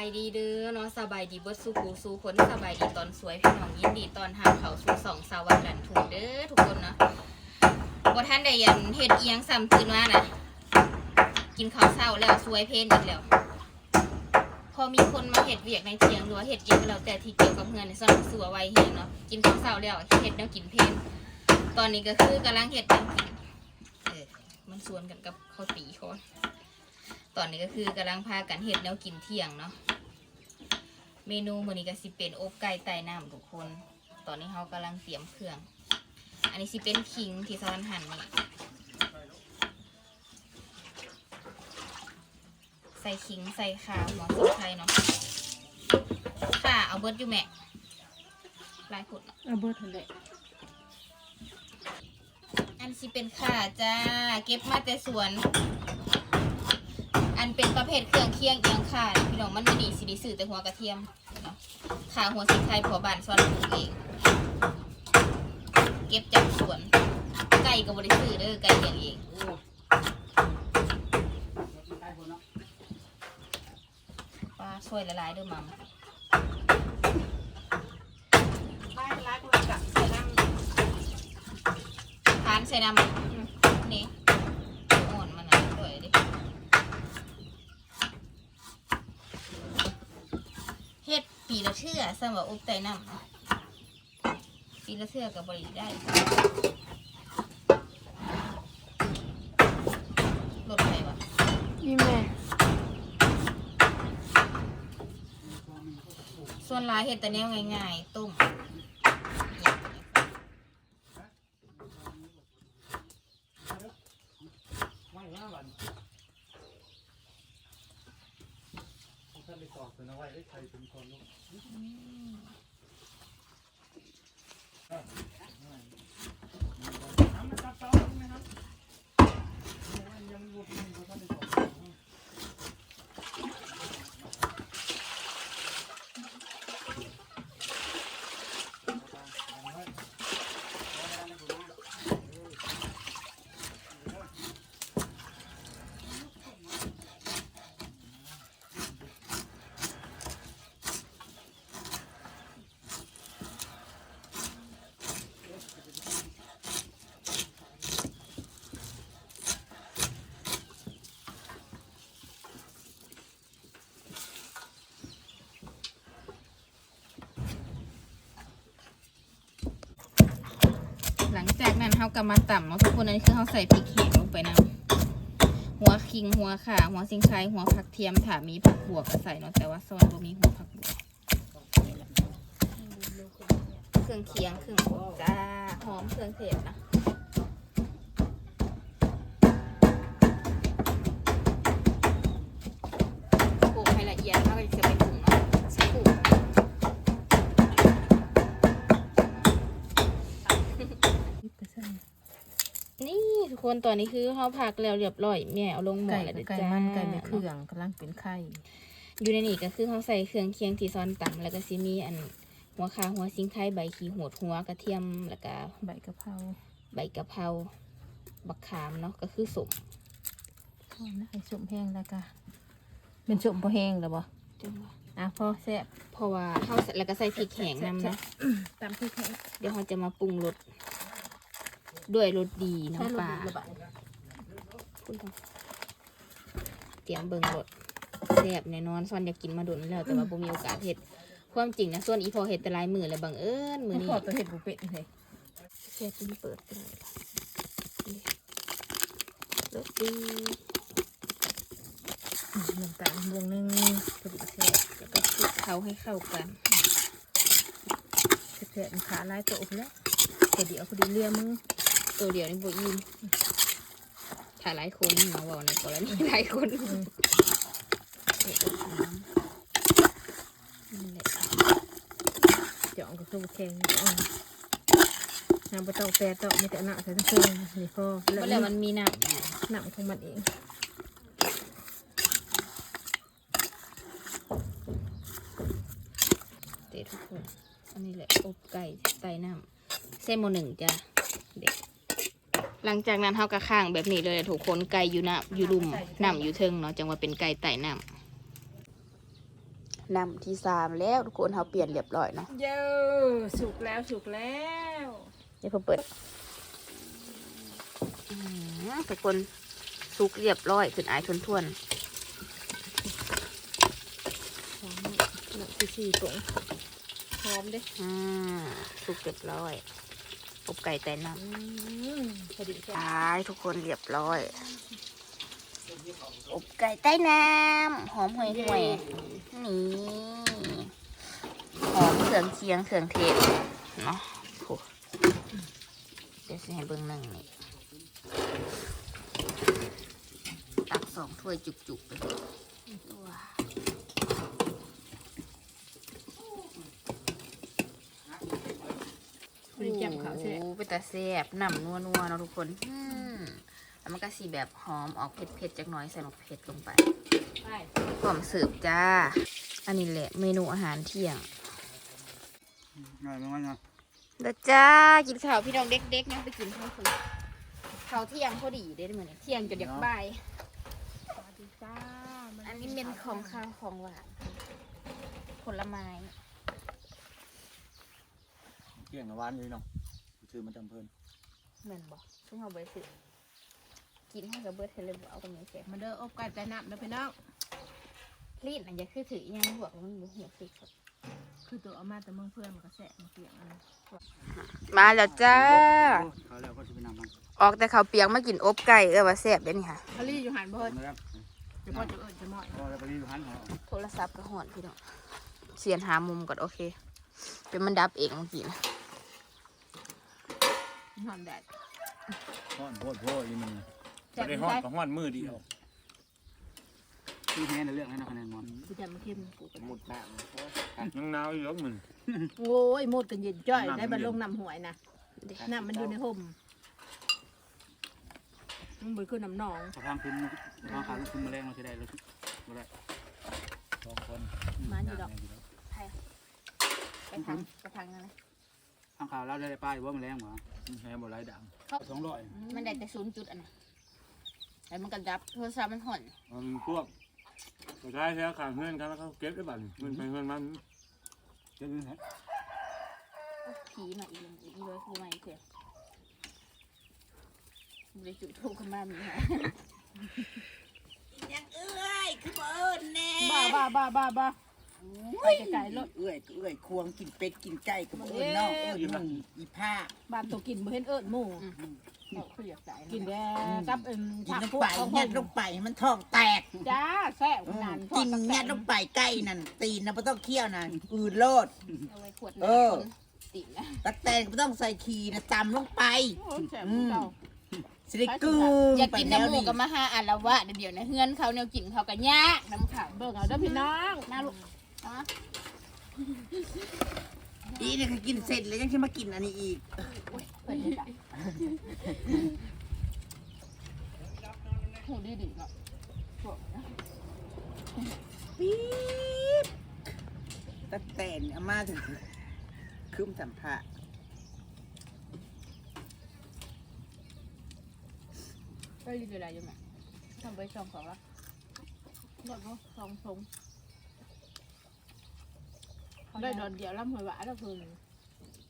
ายดีเด้อเนาะสบายดีเบิดสู้หูสู้คนสบายดีตอนสวยพี่น้องยินดีตอนหาเขาสู่สองสาววันดันถูกเด้อทุกคนเนาะบท่านได้ยันเฮ็ดเอียงซ้ำตื่นมาน่ะ กินข้าวเช้าแล้วสวยเพนอีกแล้ว พอมีคนมาเฮ็ดเวียกในเทียงหรือว่าเฮ็ดเอียงก็แล้วแต่ที่เกี่ยวกับเงินในส่วนสัวไวเฮ็ดเนาะกินข้าวเช้าแล้วเฮ็ดแนวกินเพนตอนนี้ก็คือกำลังเฮ็ดแนวกินเออมันสวนกันกับข้าวตีคอน อนนี้ก็คือกำลังพากันเห็ดแนวกินเที่ยงเนาะเมนูมื้อนี้ก็สิเป็นอบไก่ไต่น้ำทุกคน ตอนนี้เขากำลังเตรียมเครื่อง อันนี้สิเป็นคิงที่สวรรค์หั่นนี่ใส่คิงใส่ข่าหัวสุดไทยเนาะข่าเอาเบิร์ดอยู่แม่ลายผุดเนาะเอาเบิดทันแหละอันสิเป็นข่าจ้าเก็บมาแต่สวน อันเป็นประเภทเครื่องเคียงเอียงข่านี่พี่น้องมันไม่ดีสิไดีสื่อแต่หัวกระเทียมเนาะข่าหัวสิงไทยผัวบานซ้อนปลูกเองเก็บจากสวนไก่ก็บริสื่อเด้อไก่เลี้ยงเองปลาช่วยละลายเด้อมัมไม่รักเลยกับใส่น้ทานใส่น้ำนี่อ่อนมันนะด้วยดิเฮ็ดปี ละเทื่อสำหรับอบไตน้ำปีละเสื้อกับบริได้รถไฟวะนี่แม่ส่วนลายเห็ดแต่แนวง่ายๆต้มว่าวันท่านไปสอบเป็นเอาไว้ได้ใครเป็นคนลูกน้ำมันจับเตาไหมครับยังบุกยังบุกท่านไปสอบ หลังจากนั้นเฮาก็มาต่ำเนาะทุกคนอันนี้คือเขาใส่พริกแห้งลงไปนะหัวคิงหัวข่าหัวซิงไคหัวผักเทียมถามีผักบวกก็ใส่เนาะแต่ว่าซอยบ่มีหัวผักบวกเครื่องเคียงเครื่องบวกจ้าหอมเครื่องเทศนะ คนตอนนี้คือเขาผักแล้วเรียบร้อยแม่เอาลงหม้อไก่แล้วเด้อไก่จ้ามันไก่ในเครื่องกำลังเป็นไข่อยู่ในนี่ก็คือเขาใส่เครื่องเคียงที่ซ้อนต่ำแล้วก็ซิมีอันหัวขาหัวซิงไทยใบขี้หูดหัวกระเทียมแล้วก็ใบกะเพราใบกะเพราบักขามเนาะก็คือสมทอดนะไอ้สมแห้งแล้วก็เป็นสมพอแห้งแล้วบ่จังหวะอะพอแซ่บเพราะว่าเขาใส่แล้วก็ใส่พริกแห้งนำนะตามที่แข็งเดี๋ยวเขาจะมาปรุงรส ด้วยรสดีน้ำปลาระบายคุณพ่อเตรียมเบิ่งรสแซ่บแน่นอนส่วนอยากกินมาดุนแล้วแต่ว่าบ่มีโอกาสเฮ็ดความจริงนะส่วนอีพอเฮ็ดแต่หลายมือเลยบังเอิญมือมันนี้ขอตัวเห็ดบุเป็ดเลยแค่กินเปิดไปเลยล่ะนี่รสดีน้ำตาลบวงหนึงพอดีแซ่บแล้วก็คลุกเคล้าให้เข้ากันแซ่บมันขาลายตัวอบแล้วแต่เดี๋ยวพอดีเลียมือ ตัวเดียวนี่บ่อิ่มถ้าหลายคนมาบอกในกรณีหลายคนอืมเด็ดอบน้ำนี่แหละเจาะก็คือบ่แข็งอ่อนน้ำปลาเต้าแปรเต้าไม่แต่เอาหน้าใส่ทั้งเครื่องนี่พอเพราะแล้วมันมีน้ำอยู่หนังของมันเองเด็ดทุกคนอันนี้แหละอบไก่ใส่น้ำเส้นโมหนึ่งจ้ะเด็ด หลังจากนั้นเฮากระข้างแบบนี้เลยทุกคนไก่อยู่น้ำอยู่ลุ่มน้ำอยู่เทิงเนาะจังว่าเป็นไก่ไต่น้ำนำที่สามแล้วทุกคนเขาเปลี่ยนเรียบร้อยเนาะเย้สุกแล้วสุกแล้วเดี๋ยวเพิ่งเปิดอืมทุกคนสุกเรียบร้อยขึ้นอายทวนทวนหอมหนักสี่สี่ตรงหอมเด้ๆอ่าสุกเรียบร้อยอ บไก่แต่น้อืมพอดีำแค่ตายทุกคนเรียบร้อย อบไก่ใต้น้ำหอมห่วยห่วยๆนี่หอมเครื่องเคียงเครื่องเทศเนาะโอ้เดี๋ยวสิให้เบิ่งหนึ่งนี่ตักสองถ้วยจุกๆไปเลยว้า วพอดีแจ่มขาวใช่ไหมโอ้เป็นตาแซ่บน้ำนัวนัวๆเนาะทุกคนอืมแล้วมันก็สีแบบหอมออกเผ็ดๆจากหน้อยใส่หมกเผ็ดลงไปใช่พร้อมเสิร์ฟจ้า อันนี้แหละเมนูอาหารเที่ยง ง่ายมากนะเด้อจ้ากินข้าวพี่น้องเด็กๆนะไปกินข้าวคืนข้าวเที่ยงพอดีได้เหมือนเที่ยงจนเด็กบ่ายสวัสดีจ้าอันนี้เป็นของข้าวของหวานผลไม้ เกี่ยงกับวานเลยเนาะซื้อมาจำเพลินเหมือนบอกซึ่งเอาไปสิกินให้กับเบิร์ดเทเลบเอากันยังเสร็จมาเด้ออบไก่แต่น้ำนะพี่น้องรีดอันจะคือถืออีหยังบวกแล้วมันบุหัวสิคือตัวเอามาแต่เมืองเพื่อนมันก็แสะมาเปียกอันนั้นมาแล้วจ้า เขาแล้วก็จะไปนำมันออกแต่ข้าวเปียกมากินอบไก่เออว่าแซ่บเด้นี่ค่ะ เขาลี่อยู่หันบ่เฮ้ยมาแล้วเดี๋ยวพ่อจะเอิญจะหน่อยก็จะไปรีบหันเขาโทรศัพท์ก็หอนพี่น้องเสียนหามุมก่อนโอเค เป็นมันดับเองเมื่อกี้นะ หอนแดดห้อนโพดโพดนี่มันแซ่บได้ไม่ห้อนใช่กับห้อนมือเดียวที่แม่ในเรื่องให้นะคะแนนงอนกูจะมาเข้มกูกันหมดแปะยังหนาวอยู่แล้วมึงโอ้ยหมดกันเย็นจ้อยได้บรรลงน้ำหวยนะน้ำมันอยู่ในห่มมันบ่คือน้ำหนองพอทางคุณทางขาลูกคุณมาแรงมาจะได้แล้วมาได้สองคนมาอยู่ดอกไปทางไปทางนั้นนะ ทางข่าวเราได้ป้ายว่ามันแรงเหรอแรงบ่ไรดังสองร้อยมันได้แต่ศูนย์จุดอันนะแต่มันก็ดับโทรศัพท์มันหอนมันพวกสุดท้ายแท้ขาดเงินกันแล้วเขาเก็บได้บัตรเงินไปเงินมันเจะนี่ฮะผีมาอีกแล้วอีกเลยคือมาอีกเถอะบริจุดทูบขึ้นมามีค่ะบ้าบ้าบ้าบ้าบ้า ไปไกลๆรถเอื้อยก็เอื้อยควงกินเป็ดกินไก่กับเอื้อยนอกเอื้อยมึงอีผ้าบ้านตัวกินบ่เห็นเอิญหมู่เอาคืออยากจ่ายกินแด่กับเอ็มกินผักลงพวกไปของยัดลงไปให้มันท้องแตกจ้าแซ่บอืมนานกินยัดลงไปใกล้นั่นตีนนะไม่ต้องเคี่ยวนะอืดโลดเอาไว้ขวดเอน้ำอคนตินะตะแตนก็ไม่ต้องใส่ขีนะตำลงไปโอ้ยแซ่บของเก่าสิได้กึ่งอยากไปกินแล้วน้ำหมูนี่กับมาหาอันละวะเดี๋ยวนะเฮือนเขาแนวกินเขากันยากน้ำขาวเบิ่งเอาเด้อพี่น้องน่าลูก อ๋ออีนี่ก็กินเสร็จแล้วยังจะมากินอันนี้อีกเพิ่นจะจ่ายหูดีดีๆเนาะพวกนะปี๊บตะแตนเอามาถึงคืมสัมผัสก็ดีเลยอยู่ไหมทำไปสองของละรถก็สองทง ได้ดอนเดียวล่ำหวยหวาแล้วเพิ่น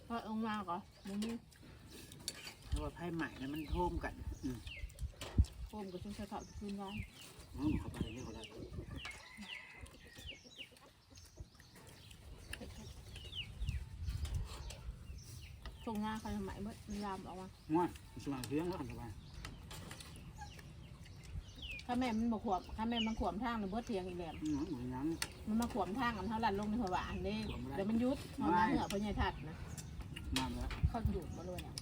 พอเอามาก่อนมึงนี่เพราะว่าไพ่ใหม่นะมันโท่มกัน อืมโคมกับชุนใช้ข้าวคืนไว้อืมเขาไปเรื่อยเขาได้ชงงาใครทำไมเมื่อยามออกมาง่วนสว่างเที่ยงแล้วสบาย ถ้าแม่มันบกขวบถ้าแม่มันขวมทางหรือเบิดเทียงอีแหลมอืมเหมือนยังมันมาขวมทางอันเท่าลันลงในหัวหวานเด้ขวมบ่ได้เดี๋ยวมันยุดมันมาเหงื่อพญายทัดนะน้ำแล้ว เขาอยู่มาเลยเนี่ย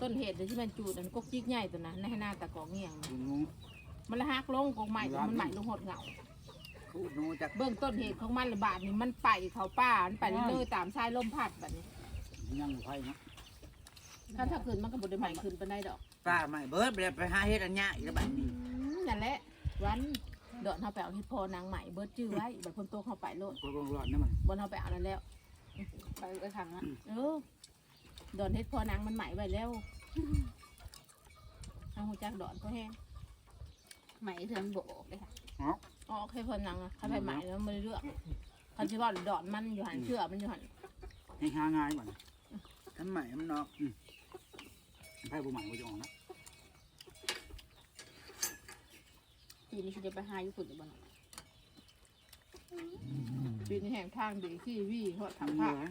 ต้นเหตุเดี๋ยวที่มันจูดอันกกจิกใหญ่ตัวนั้นในให้หน้าตะกอกเงี่ยงนะคุณงูมันละหักลงกกใหม่ตัวมันใหม่ลงหดเหงา คูดนูจากเบื้องต้นเหตุของมันระบาดนี่มันไปเขาป่ามันไปเรื่อยๆตามชายลมพัดแบบนี้ยังไพ่เนาะถ้าถ้าคืนมันก็บไดใหม่คืนไปได้ดอก ป้าใหม่เบิร์ดไปเลยไปหาเฮ็ดอันเนี้ยอีกแล้วแบบนี้อืมนั่นแหละวันเดินเขาไปเอาที่พอนางใหม่เบิดจื้อไว้แบบคนโตเขาไปโลดก็ร้อนนี่มันบนเขาไปเอาแล้วแล้วไปไปทางนั้นเออดอนเฮ็ดพอนางมันใหม่ไว้แล้วเอาหัวจักดอนก็แห้งไหมเทือนโบกเลยค่ะอ๋ออ๋อโอเคคนนังอะถ้าไปใหม่แล้วมันเลือกคันที่ว่าดอดมันอยู่หันเชื่อมันอยู่หันให้หาง่ายบัดนี้ทำใหม่มันเนาะ ไพ่บ่ใหม่บ่จะออกนะปีนี้ฉันจะไปหาญี่ปุ่นอยู่บ้านปีนี้แห่งทางดีที่วี่เขาทำทำเยผ้าอะ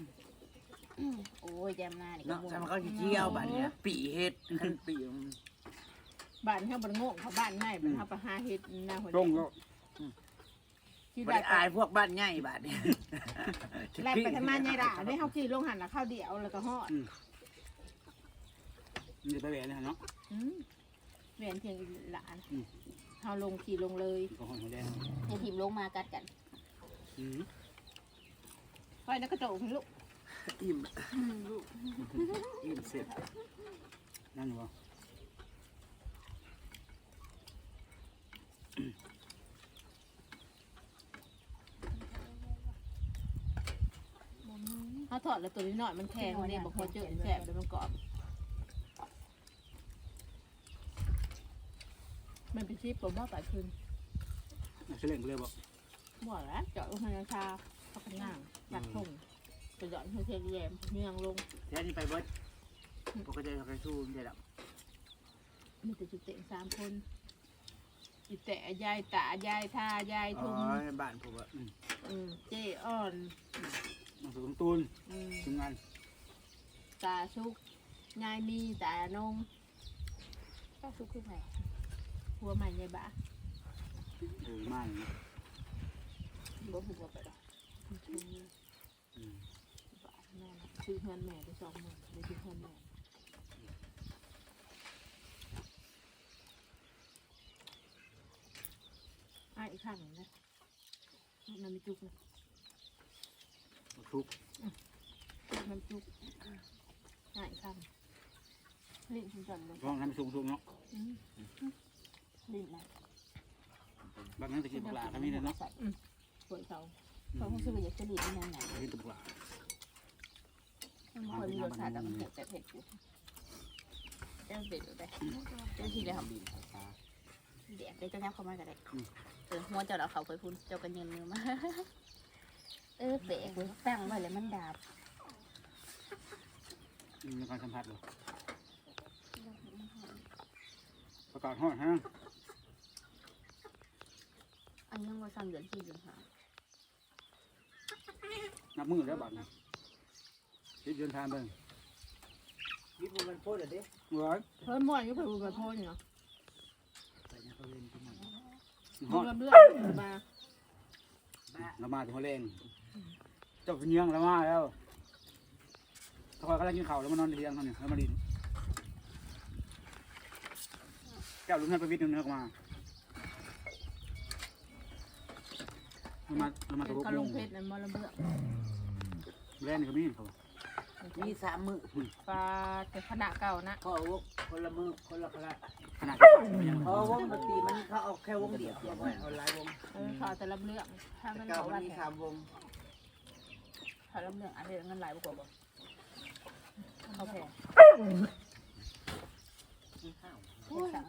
โอ้ยแจมหน้านี่ก็เนาะม่วจำงเขาสิเที่ยวบัดเนี่ยปีเฮ็ดคันปีมันบ้านเขาบันโง่เขาบ้านง่ายเป็นเขาไปหาเฮ็ดหน้าหัวตรงก็ที่บ่ได้ได้อายพวกบ้านใหญ่บัดเนี่ยแล่นไปทางมาใหญ่ด่าได้เขาขี่ลงหันละข้าวเดียวแล้วก็ฮอดมั นจะไปแหวนเลยเนาะอืมเวียนเพียงอีหลานอืมเขาลงขี่ลงเลยก็หอยหัวแดงให้ทีมลงมากัดกันอืมไปนักกระโจกลูกอิ่มลูกอิ่มเสร็จนั่นอยู่บ่เขาถอดแล้วตัวนี้หน่อยมันแข็งเนี่ยบอกพอเจอแสบเดี๋ยวมันกรอบ มันเป็นชีพผมว่าไปคืนเอาเสล่งไปเลยบ่บ่แล้วเจาะลงในชาเขาเป็นนั่งตัดทงไปหย่อนให้เทแยมเมืองลงแท้นี่ไปเบิดปกติเขาไปสู้ได้ดอกมีแต่จุดเตะสามคนอีแต่ยายตายายทายายอ๋ทุอมบ้านผมอะอืมเจ้อ่อนมาสู่ตรงตูนอืมทำงานตาชุกยายมีตานงก็ซุกขึ้นไป หัวใหม่ยายบ้าเออมาอย่างนี้บ่หัวไปหรอกคืออืมบ้าแม่นะซื้อเพื่อนแม่ไปสองหมื่นไปซื้อเพื่อนแม่อะอีกข้างหนึ่งนะมันมีจุกนะทุกข์มันจุกอะอีกข้างลิ้นฉันจันเลย ร้องทำสูงสูงๆเนาะ อืม ลิ้นนะบางครั้งตะกี้ปลาทำนี่เลยเนาะสวยเขาเขาคงซื้อไปอยากจะลิ้นนั่นไหนตะกี้ตะปลามันบ่ค่อยมีรสชาติแต่มันเผ็ดแต่เผ็ดอยู่เจ้าเป็ดอยู่ไปเจ้าทีเลยครับดินปลาเดี๋ยวเจ้ายับเข้ามาก็ได้เออหัวเจ้าเราเขาเคยพูนเจ้ากันยืนมือมาเออเปะกูตั้งไว้เลยมันดาบอืมในการสัมผัสเลยประกาศห้อยฮะ อันนี้ยังว่าสั่งเดือนที่เดือนหานับมือแล้วบัดนี้รีบเดินทางไปนี่มันโพดอะเด้เว้ยเพิ่มม่วนอยู่เพิ่มบุญมาโพนเนาะไปนะเขาเล่นที่มันห้อยเรื่อยๆมาเรามาถึงหัวแรงเจ้าเป็นเยื้องแล้วมาแล้วถ้าคอยกำลังกินข้าวแล้วมานอนในเตียงเขาเนี่ยแล้วมาดินเจ้าลุงให้ไปวิทย์หนึงเนื้อมา เรามาเรามาตะลุกเขาลงเพชรนั่นมอลำเบือกแรงนี่ก็มีเขามีสามมือปลาแต่ขนาดเก่านะพ่อวกคนละมือคนละคละขนาดเพราะวงปกติมันเขาเอาแค่วงเดียวเอาไว้เอาหลายวงเออเขาเอาแต่ลำเลือกถ้ามันเก่าบอกมันว่ามีแถสามวงเขาลำเรื่องอันเดียวเงินหลายกว่าบ่เขาแพง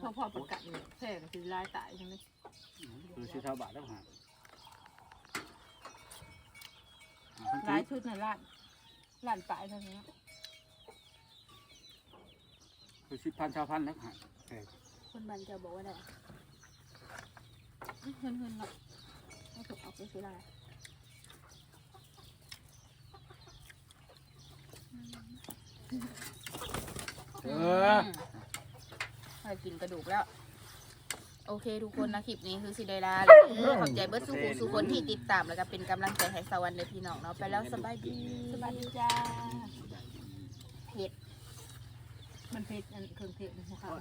พอพอประกาศเนี่ยแพงคือลายตายยังไงคือสิบเท่าบาทแล้วหา ลายชุดในร้านร้านปลายเท่านี้คือสิบพันชาวพันแล้วหาคนบันเจ้าบอกว่าได้เฮินเฮินเนาะเอาถูกออกไปซื้อลายเออไปกินกระดูกแล้ว โอเคทุกคนนะคลิปนี้คือสิได้ลาเลยเออขอบใจเบิร์ดสุขุสุคนที่ติดตามแล้วก็เป็นกำลังใจให้สวรรค์เลยพี่น้องเนาะไปแล้วสบายดีสบายดีจ้าเผ็ดมันเพชรอันเครื่องเทศในหัวขาว